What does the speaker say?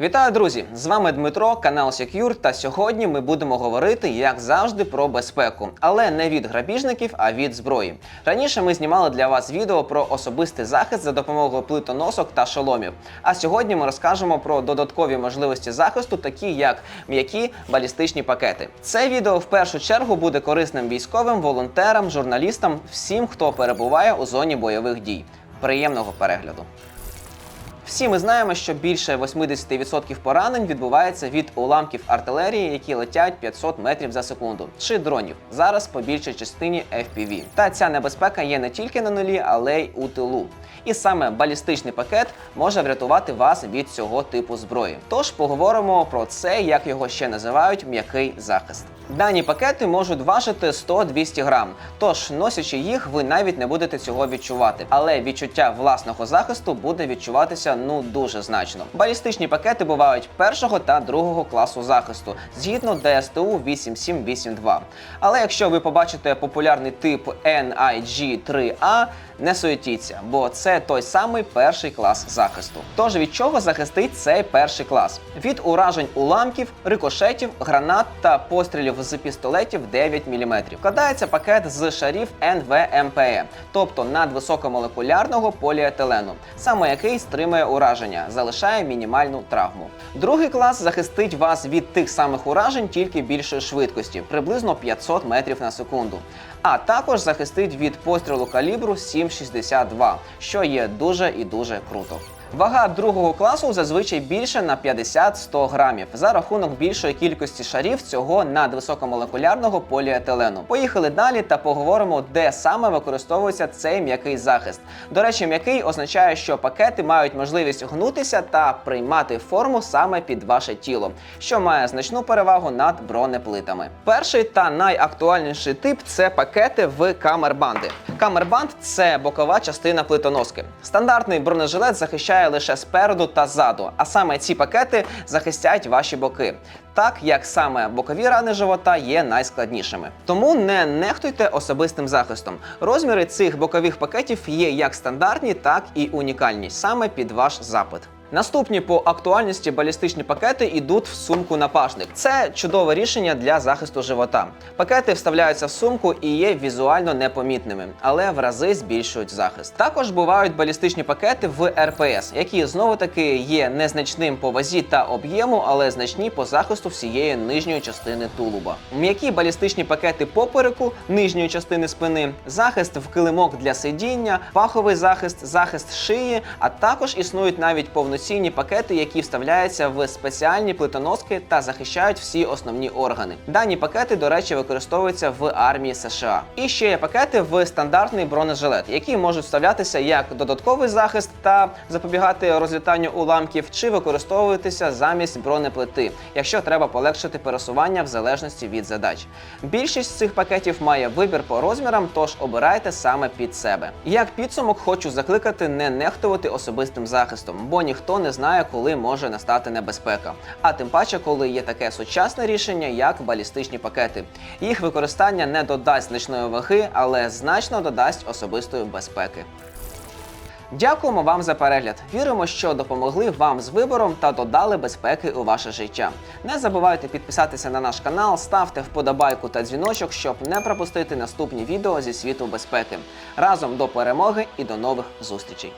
Вітаю, друзі! З вами Дмитро, канал Secure, та сьогодні ми будемо говорити, як завжди, про безпеку, але не від грабіжників, а від зброї. Раніше ми знімали для вас відео про особистий захист за допомогою плитоносок та шоломів. А сьогодні ми розкажемо про додаткові можливості захисту, такі як м'які балістичні пакети. Це відео в першу чергу буде корисним військовим, волонтерам, журналістам, всім, хто перебуває у зоні бойових дій. Приємного перегляду! Всі ми знаємо, що більше 80% поранень відбувається від уламків артилерії, які летять 500 метрів за секунду, чи дронів. Зараз по більшій частині FPV. Та ця небезпека є не тільки на нулі, але й у тилу. І саме балістичний пакет може врятувати вас від цього типу зброї. Тож поговоримо про це, як його ще називають м'який захист. Дані пакети можуть важити 100-200 грам, тож носячи їх, ви навіть не будете цього відчувати. Але відчуття власного захисту буде відчуватися ну дуже значно. Балістичні пакети бувають першого та другого класу захисту згідно ДСТУ 8782. Але якщо ви побачите популярний тип NIG-3A, не суетіться, бо це той самий перший клас захисту. Тож від чого захистить цей перший клас? Від уражень уламків, рикошетів, гранат та пострілів з пістолетів 9 мм. Вкладається пакет з шарів НВМПЕ, тобто надвисокомолекулярного поліетилену, саме який стримує ураження, залишає мінімальну травму. Другий клас захистить вас від тих самих уражень тільки більшої швидкості, приблизно 500 метрів на секунду. А також захистить від пострілу калібру 7,62, що є дуже і дуже круто. Вага другого класу зазвичай більше на 50-100 грамів за рахунок більшої кількості шарів цього надвисокомолекулярного поліетилену. Поїхали далі та поговоримо, де саме використовується цей м'який захист. До речі, м'який означає, що пакети мають можливість гнутися та приймати форму саме під ваше тіло, що має значну перевагу над бронеплитами. Перший та найактуальніший тип це пакети в камербанди. Камербанд це бокова частина плитоноски. Стандартний бронежилет захищає лише спереду та ззаду, а саме ці пакети захистять ваші боки. Так як саме бокові рани живота є найскладнішими. Тому не нехтуйте особистим захистом. Розміри цих бокових пакетів є як стандартні, так і унікальні, саме під ваш запит. Наступні по актуальності балістичні пакети йдуть в сумку напашник. Це чудове рішення для захисту живота. Пакети вставляються в сумку і є візуально непомітними, але в рази збільшують захист. Також бувають балістичні пакети в РПС, які знову таки є незначним по вазі та об'єму, але значні по захисту всієї нижньої частини тулуба. М'які балістичні пакети попереку нижньої частини спини, захист в килимок для сидіння, паховий захист, захист шиї, а також існують навіть повноцінні пакети, які вставляються в спеціальні плитоноски та захищають всі основні органи. Дані пакети, до речі, використовуються в армії США. І ще є пакети в стандартний бронежилет, які можуть вставлятися як додатковий захист та запобігати розлітанню уламків, чи використовуватися замість бронеплити, якщо треба полегшити пересування в залежності від задач. Більшість цих пакетів має вибір по розмірам, тож обирайте саме під себе. Як підсумок, хочу закликати не нехтувати особистим захистом, бо ніхто не знає, коли може настати небезпека. А тим паче, коли є таке сучасне рішення, як балістичні пакети. Їх використання не додасть значної ваги, але значно додасть особистої безпеки. Дякуємо вам за перегляд. Віримо, що допомогли вам з вибором та додали безпеки у ваше життя. Не забувайте підписатися на наш канал, ставте вподобайку та дзвіночок, щоб не пропустити наступні відео зі світу безпеки. Разом до перемоги і до нових зустрічей!